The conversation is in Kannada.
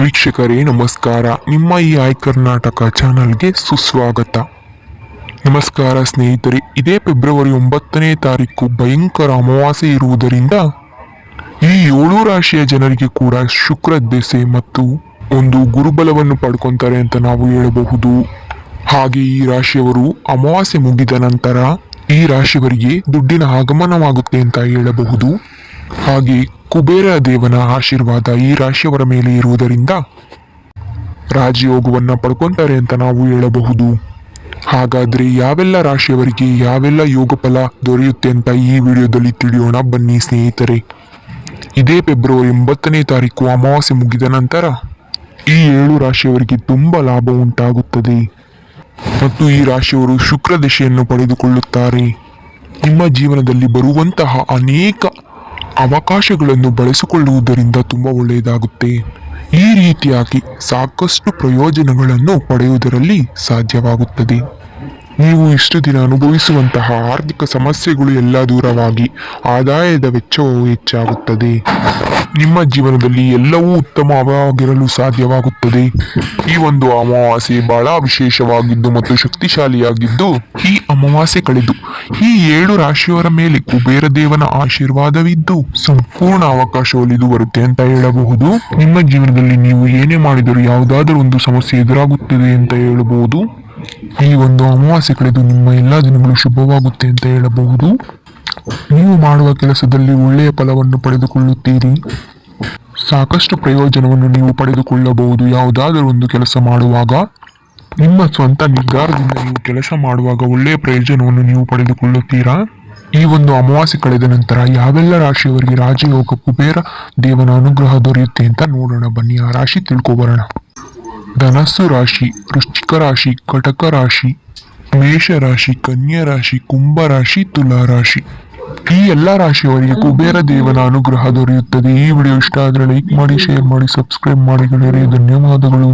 ವೀಕ್ಷಕರೇ, ನಮಸ್ಕಾರ. ನಿಮ್ಮ ಈ ಆಯ್ ಕರ್ನಾಟಕ ಚಾನಲ್ಗೆ ಸುಸ್ವಾಗತ. ನಮಸ್ಕಾರ ಸ್ನೇಹಿತರೆ. ಇದೇ ಫೆಬ್ರವರಿ ಒಂಬತ್ತನೇ ತಾರೀಕು ಭಯಂಕರ ಅಮಾವಾಸ್ಯೆ ಇರುವುದರಿಂದ ಈ ಏಳು ರಾಶಿಯ ಜನರಿಗೆ ಕೂಡ ಶುಕ್ರ ದೆಸೆ ಮತ್ತು ಒಂದು ಗುರುಬಲವನ್ನು ಪಡ್ಕೊಂತಾರೆ ಅಂತ ನಾವು ಹೇಳಬಹುದು. ಹಾಗೆ ಈ ರಾಶಿಯವರು ಅಮಾವಾಸ್ಯೆ ಮುಗಿದ ನಂತರ ಈ ರಾಶಿಯವರಿಗೆ ದುಡ್ಡಿನ ಆಗಮನವಾಗುತ್ತೆ ಅಂತ ಹೇಳಬಹುದು. ಹಾಗೆ ಕುಬೇರ ದೇವನ ಆಶೀರ್ವಾದ ಈ ರಾಶಿಯವರ ಮೇಲೆ ಇರುವುದರಿಂದ ರಾಜಯೋಗವನ್ನು ಪಡ್ಕೊತಾರೆ ಅಂತ ನಾವು ಹೇಳಬಹುದು. ಹಾಗಾದರೆ ಯಾವೆಲ್ಲ ರಾಶಿಯವರಿಗೆ ಯಾವೆಲ್ಲ ಯೋಗ ಫಲ ದೊರೆಯುತ್ತೆ ಅಂತ ಈ ವಿಡಿಯೋದಲ್ಲಿ ತಿಳಿಯೋಣ. ಬನ್ನಿ ಸ್ನೇಹಿತರೆ. ಇದೇ ಫೆಬ್ರವರಿ ಒಂಬತ್ತನೇ ತಾರೀಕು ಅಮಾವಾಸ್ಯೆ ಮುಗಿದ ನಂತರ ಈ ಏಳು ರಾಶಿಯವರಿಗೆ ತುಂಬ ಲಾಭ ಉಂಟಾಗುತ್ತದೆ. ಮತ್ತು ಈ ರಾಶಿಯವರು ಶುಕ್ರ ದಶೆಯನ್ನು ಪಡೆದುಕೊಳ್ಳುತ್ತಾರೆ. ನಿಮ್ಮ ಜೀವನದಲ್ಲಿ ಬರುವಂತಹ ಅನೇಕ ಅವಕಾಶಗಳನ್ನು ಬಳಸಿಕೊಳ್ಳುವುದರಿಂದ ತುಂಬ ಒಳ್ಳೆಯದಾಗುತ್ತೆ. ಈ ರೀತಿಯಾಗಿ ಸಾಕಷ್ಟು ಪ್ರಯೋಜನಗಳನ್ನು ಪಡೆಯುವುದರಲ್ಲಿ ಸಾಧ್ಯವಾಗುತ್ತದೆ. ನೀವು ಇಷ್ಟು ದಿನ ಅನುಭವಿಸುವಂತಹ ಆರ್ಥಿಕ ಸಮಸ್ಯೆಗಳು ಎಲ್ಲ ದೂರವಾಗಿ ಆದಾಯದ ವೆಚ್ಚವು ಹೆಚ್ಚಾಗುತ್ತದೆ. ನಿಮ್ಮ ಜೀವನದಲ್ಲಿ ಎಲ್ಲವೂ ಉತ್ತಮವಾಗಿರಲು ಸಾಧ್ಯವಾಗುತ್ತದೆ. ಈ ಒಂದು ಅಮಾವಾಸ್ಯೆ ಬಹಳ ವಿಶೇಷವಾಗಿದ್ದು ಮತ್ತು ಶಕ್ತಿಶಾಲಿಯಾಗಿದ್ದು ಈ ಅಮಾವಾಸ್ಯೆ ಕಳೆದು. ಈ ಏಳು ರಾಶಿಯವರ ಮೇಲೆ ಕುಬೇರ ದೇವನ ಆಶೀರ್ವಾದವಿದ್ದು ಸಂಪೂರ್ಣ ಅವಕಾಶ ಒಲಿದು ಬರುತ್ತೆ ಅಂತ ಹೇಳಬಹುದು. ನಿಮ್ಮ ಜೀವನದಲ್ಲಿ ನೀವು ಏನೇ ಮಾಡಿದರೂ ಯಾವುದಾದರೂ ಒಂದು ಸಮಸ್ಯೆ ಎದುರಾಗುತ್ತದೆ ಅಂತ ಹೇಳಬಹುದು. ಈ ಒಂದು ಅಮಾವಾಸ್ಯೆ ಕಳೆದು ನಿಮ್ಮ ಎಲ್ಲ ದಿನಗಳು ಶುಭವಾಗುತ್ತೆ ಅಂತ ಹೇಳಬಹುದು. ನೀವು ಮಾಡುವ ಕೆಲಸದಲ್ಲಿ ಒಳ್ಳೆಯ ಫಲವನ್ನು ಪಡೆದುಕೊಳ್ಳುತ್ತೀರಿ. ಸಾಕಷ್ಟು ಪ್ರಯೋಜನವನ್ನು ನೀವು ಪಡೆದುಕೊಳ್ಳಬಹುದು. ಯಾವುದಾದರೂ ಒಂದು ಕೆಲಸ ಮಾಡುವಾಗ, ನಿಮ್ಮ ಸ್ವಂತ ನಿರ್ಧಾರದಿಂದ ನೀವು ಕೆಲಸ ಮಾಡುವಾಗ ಒಳ್ಳೆಯ ಪ್ರಯೋಜನವನ್ನು ನೀವು ಪಡೆದುಕೊಳ್ಳುತ್ತೀರಾ? ಈ ಒಂದು ಅಮಾವಾಸ್ಯೆ ಕಳೆದ ನಂತರ ಯಾವೆಲ್ಲ ರಾಶಿಯವರಿಗೆ ರಾಜಯೋಗ, ಕುಬೇರ, ದೇವನ ಅನುಗ್ರಹ ದೊರೆಯುತ್ತೆ ಅಂತ ನೋಡೋಣ ಬನ್ನಿ. ಆ ರಾಶಿ ತಿಳ್ಕೊಬರೋಣ ಧನಸ್ಸು ರಾಶಿ, ವೃಶ್ಚಿಕ ರಾಶಿ, ಕಟಕ ರಾಶಿ ಮೇಷ ರಾಶಿ ಕನ್ಯಾ ರಾಶಿ ಕುಂಭ ರಾಶಿ ತುಲಾ ರಾಶಿ ಈ ಎಲ್ಲಾ ರಾಶಿಯವರಿಗೆ ಕುಬೇರ ದೇವನ ಅನುಗ್ರಹ ದೊರೆಯುತ್ತದೆ. ಈ ವಿಡಿಯೋ ಇಷ್ಟ ಆದರೆ ಲೈಕ್ ಮಾಡಿ, ಶೇರ್ ಮಾಡಿ, ಸಬ್ಸ್ಕ್ರೈಬ್ ಮಾಡಿ ಗೆಳೆಯರೇ. ಧನ್ಯವಾದಗಳು.